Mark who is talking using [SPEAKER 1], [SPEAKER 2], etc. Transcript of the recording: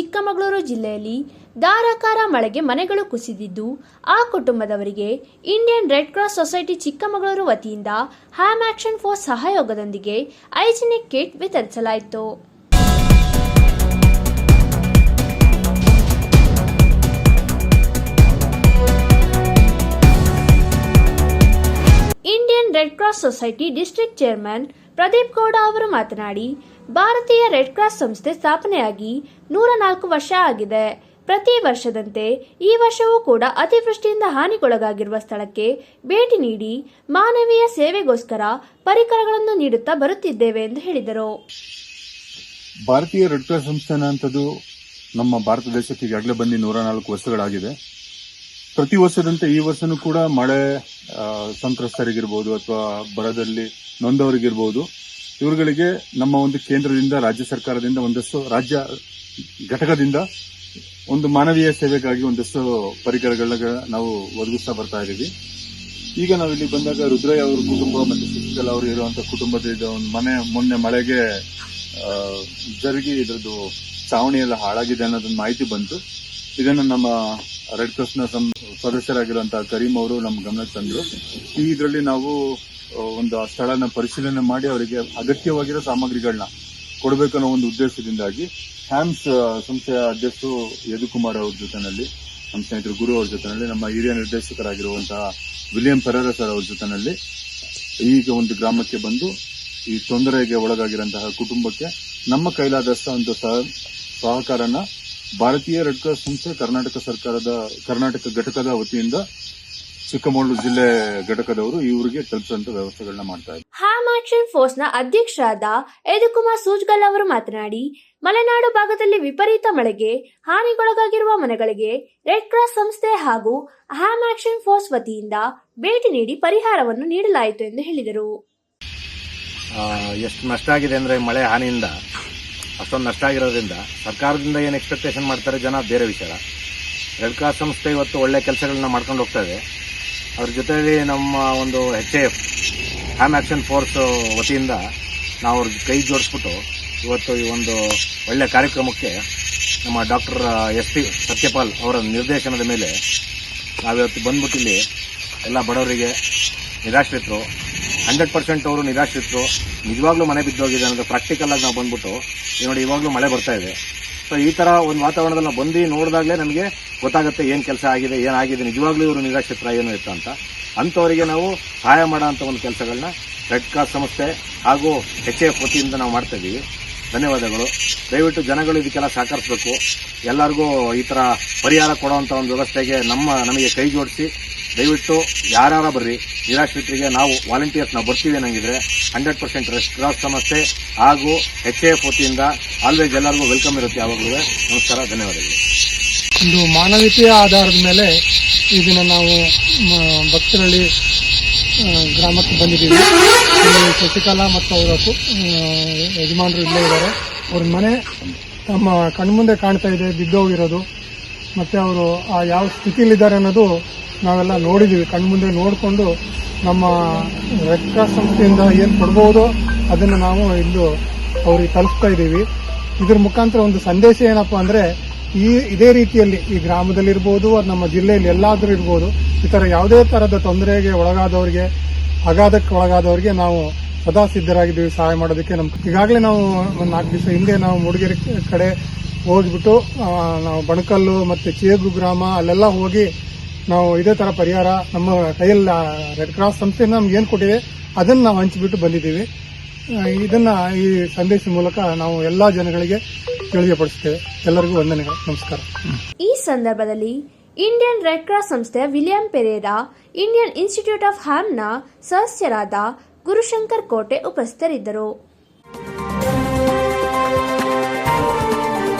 [SPEAKER 1] ಚಿಕ್ಕಮಗಳೂರು ಜಿಲ್ಲೆಯಲ್ಲಿ ಧಾರಾಕಾರ ಮಳೆಗೆ ಮನೆಗಳು ಕುಸಿದಿದ್ದು, ಆ ಕುಟುಂಬದವರಿಗೆ Indian Red Cross Society Chikkamagaluru ವತಿಯಿಂದ ಹ್ಯಾಮ್ ಆಕ್ಷನ್ ಫೋರ್ ಸಹಯೋಗದೊಂದಿಗೆ ಐಜಿನಿಕ್ ಕಿಟ್ ವಿತರಿಸಲಾಯಿತು. Indian Red Cross Society district chairman Pradeep Gowda ಅವರು ಮಾತನಾಡಿ ಭಾರತೀಯ ರೆಡ್ ಕ್ರಾಸ್ ಸಂಸ್ಥೆ ಸ್ಥಾಪನೆಯಾಗಿ ನೂರ ನಾಲ್ಕು ವರ್ಷ ಆಗಿದೆ. ಪ್ರತಿ ವರ್ಷದಂತೆ ಈ ವರ್ಷವೂ ಕೂಡ ಅತಿವೃಷ್ಟಿಯಿಂದ ಹಾನಿಗೊಳಗಾಗಿರುವ ಸ್ಥಳಕ್ಕೆ ಭೇಟಿ ನೀಡಿ ಮಾನವೀಯ ಸೇವೆಗೋಸ್ಕರ ಪರಿಕರಗಳನ್ನು ನೀಡುತ್ತಾ ಬರುತ್ತಿದ್ದೇವೆ ಎಂದು ಹೇಳಿದರು.
[SPEAKER 2] ಭಾರತೀಯ ರೆಡ್ ಕ್ರಾಸ್ ಸಂಸ್ಥೆ ನಮ್ಮ ಭಾರತ ದೇಶಕ್ಕೆ ಈಗಾಗಲೇ ಬಂದು ನೂರ ನಾಲ್ಕು ವರ್ಷಗಳಾಗಿದೆ. ಪ್ರತಿ ವರ್ಷದಂತೆ ಈ ವರ್ಷನೂ ಕೂಡ ಮಳೆ ಸಂತ್ರಸ್ತರಿಗಿರ್ಬೋದು ಅಥವಾ ಬರದಲ್ಲಿ ನೊಂದವರಿಗಿರ್ಬೋದು. ಇವುಗಳಿಗೆ ನಮ್ಮ ಒಂದು ಕೇಂದ್ರದಿಂದ, ರಾಜ್ಯ ಸರ್ಕಾರದಿಂದ ಒಂದಷ್ಟು, ರಾಜ್ಯ ಘಟಕದಿಂದ ಒಂದು ಮಾನವೀಯ ಸೇವೆಗಾಗಿ ಒಂದಷ್ಟು ಪರಿಕರಗಳನ್ನ ನಾವು ಒದಗಿಸ್ತಾ ಬರ್ತಾ ಇದ್ದೀವಿ ಈಗ ನಾವು ಇಲ್ಲಿ ಬಂದಾಗ ರುದ್ರಯ್ಯ ಅವರ ಕುಟುಂಬ ಮತ್ತು ಸುಶಿಕಲ್ ಅವರು ಇರುವಂತಹ ಕುಟುಂಬದ ಒಂದು ಮನೆ, ಮೊನ್ನೆ ಮಳೆಗೆ ಜರುಗಿ ಇದರದ್ದು ಚಾವಣಿ ಎಲ್ಲ ಹಾಳಾಗಿದೆ ಅನ್ನೋದೊಂದು ಮಾಹಿತಿ ಬಂತು. ಇದನ್ನು ನಮ್ಮ ರೆಡ್ ಕ್ರಾಸ್ನ ಸಂ- ಸದಸ್ಯರಾಗಿರುವಂತಹ ಕರೀಂ ಅವರು ನಮ್ಮ ಗಮನಕ್ಕೆ ತಂದರು. ಈ ಇದರಲ್ಲಿ ನಾವು ಒಂದು ಆ ಸ್ಥಳನ ಪರಿಶೀಲನೆ ಮಾಡಿ ಅವರಿಗೆ ಅಗತ್ಯವಾಗಿರೋ ಸಾಮಗ್ರಿಗಳನ್ನ ಕೊಡಬೇಕು ಅನ್ನೋ ಒಂದು ಉದ್ದೇಶದಿಂದಾಗಿ ಹ್ಯಾಮ್ಸ್ ಸಂಸ್ಥೆಯ ಅಧ್ಯಕ್ಷರು ಯದುಕುಮಾರ್ ಅವ್ರ ಜೊತೆನಲ್ಲಿ, ನಮ್ಮ ಸ್ನೇಹಿತರು ಗುರು ಅವ್ರ ಜೊತೆನಲ್ಲಿ, ನಮ್ಮ ಹಿರಿಯ ನಿರ್ದೇಶಕರಾಗಿರುವಂತಹ ವಿಲಿಯಂ ಪೆರರ ಸರ್ ಅವ್ರ ಜೊತೆನಲ್ಲಿ ಈಗ ಒಂದು ಗ್ರಾಮಕ್ಕೆ ಬಂದು ಈ ತೊಂದರೆಗೆ ಒಳಗಾಗಿರುವಂತಹ ಕುಟುಂಬಕ್ಕೆ ನಮ್ಮ ಕೈಲಾದಷ್ಟ ಒಂದು ಸಹ- ಸಹಕಾರನ ಭಾರತೀಯ ರೆಡ್ ಕ್ರಾಸ್ ಸಂಸ್ಥೆ, ಕರ್ನಾಟಕ ಸರ್ಕಾರದ, ಕರ್ನಾಟಕ ಘಟಕದ ವತಿಯಿಂದ ಚಿಕ್ಕಮಗಳೂರು ಜಿಲ್ಲೆ ಘಟಕದವರು ಇವರಿಗೆ ತಲುಪಿಸುವಂತ ವ್ಯವಸ್ಥೆಗಳನ್ನ ಮಾಡ್ತಾ ಇದ್ದಾರೆ.
[SPEAKER 1] ಹಾಮ್ ಆಕ್ಷನ್ನ ಅಧ್ಯಕ್ಷರಾದ ಯದುಕುಮಾರ್ ಸೂಜ್ಗಲ್ ಅವರು ಮಾತನಾಡಿ ಮಲೆನಾಡು ಭಾಗದಲ್ಲಿ ವಿಪರೀತ ಮಳೆಗೆ ಹಾನಿಗೊಳಗಾಗಿರುವ ಮನೆಗಳಿಗೆ ರೆಡ್ ಕ್ರಾಸ್ ಸಂಸ್ಥೆ ಹಾಗೂ ಹಾಮ್ ಆಕ್ಷನ್ ಫೋರ್ಸ್ ವತಿಯಿಂದ ಭೇಟಿ ನೀಡಿ ಪರಿಹಾರವನ್ನು ನೀಡಲಾಯಿತು ಎಂದು ಹೇಳಿದರು.
[SPEAKER 3] ಎಷ್ಟು ನಷ್ಟ ಆಗಿದೆ ಅಂದ್ರೆ ಮಳೆ ಹಾನಿಯಿಂದ ಅಷ್ಟೊಂದು ನಷ್ಟ ಆಗಿರೋದ್ರಿಂದ ಸರ್ಕಾರದಿಂದ ಏನು ಎಕ್ಸ್ಪೆಕ್ಟೇಷನ್ ಮಾಡ್ತಾರೆ ಜನ? ಬೇರೆ ವಿಚಾರ. ರೆಡ್ ಕ್ರಾಸ್ ಸಂಸ್ಥೆ ಇವತ್ತು ಒಳ್ಳೆ ಕೆಲಸಗಳನ್ನ ಮಾಡ್ಕೊಂಡು ಹೋಗ್ತಾ ಇದೆ. ಅದ್ರ ಜೊತೆಯಲ್ಲಿ ನಮ್ಮ ಒಂದು H F ham action force ವತಿಯಿಂದ ನಾವು ಅವ್ರಿಗೆ ಕೈ ಜೋಡಿಸ್ಬಿಟ್ಟು ಇವತ್ತು ಈ ಒಂದು ಒಳ್ಳೆ ಕಾರ್ಯಕ್ರಮಕ್ಕೆ ನಮ್ಮ ಡಾಕ್ಟರ್, ಎಸ್ ಪಿ ಸತ್ಯಪಾಲ್ ಅವರ ನಿರ್ದೇಶನದ ಮೇಲೆ ನಾವಿವತ್ತು ಬಂದ್ಬಿಟ್ಟು ಇಲ್ಲಿ ಎಲ್ಲ ಬಡವರಿಗೆ ನಿರಾಶ್ರಿತರು, ಹಂಡ್ರೆಡ್ ಪರ್ಸೆಂಟ್ ಅವರು ನಿರಾಶ್ರಿತರು, ನಿಜವಾಗ್ಲೂ ಮನೆ ಬಿದ್ದೋಗಿದೆ ಅನ್ನೋದು ಪ್ರಾಕ್ಟಿಕಲ್ ಆಗಿ ನಾವು ಬಂದ್ಬಿಟ್ಟು ನೋಡಿ ಇವಾಗಲೂ ಮಳೆ ಬರ್ತಾ ಇದೆ. ಸೊ ಈ ತರ ಒಂದು ವಾತಾವರಣದಲ್ಲಿ ಬಂದು ನೋಡಿದಾಗಲೇ ನಮಗೆ ಗೊತ್ತಾಗುತ್ತೆ ಏನು ಕೆಲಸ ಆಗಿದೆ ಏನಾಗಿದೆ ನಿಜವಾಗ್ಲೂ ಇವರು ನಿರಾಶ್ರಿತರ ಏನು ಇತ್ತು ಅಂತ. ಅಂಥವರಿಗೆ ನಾವು ಸಹಾಯ ಮಾಡೋ ಒಂದು ಕೆಲಸಗಳನ್ನ ರೆಡ್ ಕ್ರಾಸ್ ಸಂಸ್ಥೆ ಹಾಗೂ ಎಚ್ ಎಫ್ ವತಿಯಿಂದ ನಾವು ಮಾಡ್ತಾ ಧನ್ಯವಾದಗಳು. ದಯವಿಟ್ಟು ಜನಗಳು ಇದಕ್ಕೆಲ್ಲ ಸಹಕರಿಸಬೇಕು. ಎಲ್ಲರಿಗೂ ಈ ಥರ ಪರಿಹಾರ ಕೊಡುವಂಥ ಒಂದು ವ್ಯವಸ್ಥೆಗೆ ನಮ್ಮ, ನಮಗೆ ಕೈ ಜೋಡಿಸಿ ದಯವಿಟ್ಟು ಯಾರ್ಯಾರ ಬರ್ರಿ, ನಿರಾಶ್ರಿತರಿಗೆ ನಾವು ವಾಲಂಟಿಯರ್ಸ್ ನಾವು ಬರ್ತೀವಿ ಅನ್ನಂಗಿದ್ರೆ ಹಂಡ್ರೆಡ್ ಪರ್ಸೆಂಟ್ ರೆಸ್ಟ್ ಕ್ರಾಸ್ ಸಮಸ್ಯೆ ಹಾಗೂ ಎಚ್ ಎಫ್ ವತಿಯಿಂದ ಆಲ್ವೇಸ್ ಎಲ್ಲರಿಗೂ ವೆಲ್ಕಮ್ ಇರುತ್ತೆ ಯಾವಾಗಲೂ. ನಮಸ್ಕಾರ, ಧನ್ಯವಾದಗಳು.
[SPEAKER 4] ಒಂದು ಮಾನವೀಯತೆಯ ಆಧಾರದ ಮೇಲೆ ಇದನ್ನು ನಾವು ಭಕ್ತರಲ್ಲಿ ಗ್ರಾಮಕ್ಕೆ ಬಂದಿದ್ದೀವಿ. ಶಶಿಕಲಾ ಮತ್ತು ಅವರ ಯಜಮಾನರು ಇಲ್ಲೇ ಇದ್ದಾರೆ. ಅವ್ರ ಮನೆ ತಮ್ಮ ಕಣ್ಮುಂದೆ ಕಾಣ್ತಾ ಇದೆ, ಬಿದ್ದೋಗಿರೋದು. ಮತ್ತೆ ಅವರು ಆ ಯಾವ ಸ್ಥಿತಿಲಿದ್ದಾರೆ ಅನ್ನೋದು ನಾವೆಲ್ಲ ನೋಡಿದ್ದೀವಿ ಕಣ್ಮುಂದೆ ನೋಡಿಕೊಂಡು ನಮ್ಮ ರೆಡ್ ಸಂಸ್ಥೆಯಿಂದ ಏನು ಕೊಡ್ಬೋದು ಅದನ್ನು ನಾವು ಇಂದು ಅವ್ರಿಗೆ ತಲುಪ್ತಾ ಇದ್ದೀವಿ. ಇದ್ರ ಮುಖಾಂತರ ಒಂದು ಸಂದೇಶ ಏನಪ್ಪಾ ಅಂದ್ರೆ, ಈ ಇದೇ ರೀತಿಯಲ್ಲಿ ಈ ಗ್ರಾಮದಲ್ಲಿರ್ಬೋದು ಅದು ನಮ್ಮ ಜಿಲ್ಲೆಯಲ್ಲಿ ಎಲ್ಲಾದರೂ ಇರ್ಬೋದು, ಈ ಥರ ಯಾವುದೇ ತರದ ತೊಂದರೆಗೆ ಒಳಗಾದವರಿಗೆ, ಅಗಾಧಕ್ಕೆ ಒಳಗಾದವರಿಗೆ ನಾವು ಸದಾ ಸಿದ್ಧರಾಗಿದ್ದೀವಿ, ಸಹಾಯ ಮಾಡೋದಕ್ಕೆ ನಮ್ ಈಗಾಗಲೇ ನಾವು ಒಂದು ನಾಲ್ಕು ದಿವಸ ಹಿಂದೆ ನಾವು ಮೂಡಿಗೆರೆ ಕಡೆ ಹೋಗ್ಬಿಟ್ಟು ನಾವು ಬಣಕಲ್ಲು ಮತ್ತೆ ಚೇಗು ಗ್ರಾಮ ಅಲ್ಲೆಲ್ಲ ಹೋಗಿ ನಾವು ಇದೇ ತರ ಪರಿಹಾರ ನಮ್ಮ ಕೈಯಲ್ಲಿ ರೆಡ್ ಕ್ರಾಸ್ ಸಂಸ್ಥೆ ನಮ್ಗೆ ಏನ್ ಕೊಟ್ಟಿದೆ, ಅದನ್ನ ನಾವು ಹಂಚಿಬಿಟ್ಟು ಬಂದಿದ್ದೀವಿ. ಇದನ್ನ ಈ ಸಂದೇಶ ಮೂಲಕ ನಾವು ಎಲ್ಲಾ ಜನಗಳಿಗೆ ತಿಳಿಯಪಡಿಸುತ್ತೇವೆ ಎಲ್ಲರಿಗೂ ವಂದನೆಗಳು. ನಮಸ್ಕಾರ.
[SPEAKER 1] ಈ ಸಂದರ್ಭದಲ್ಲಿ ಇಂಡಿಯನ್ ರೆಡ್ ಕ್ರಾಸ್ ಸಂಸ್ಥೆ William Pereira Indian Institute of ಹ್ಯಾಮ್ನ ಸದಸ್ಯರಾದ ಗುರುಶಂಕರ್ ಕೋಟೆ ಉಪಸ್ಥಿತರಿದ್ದರು.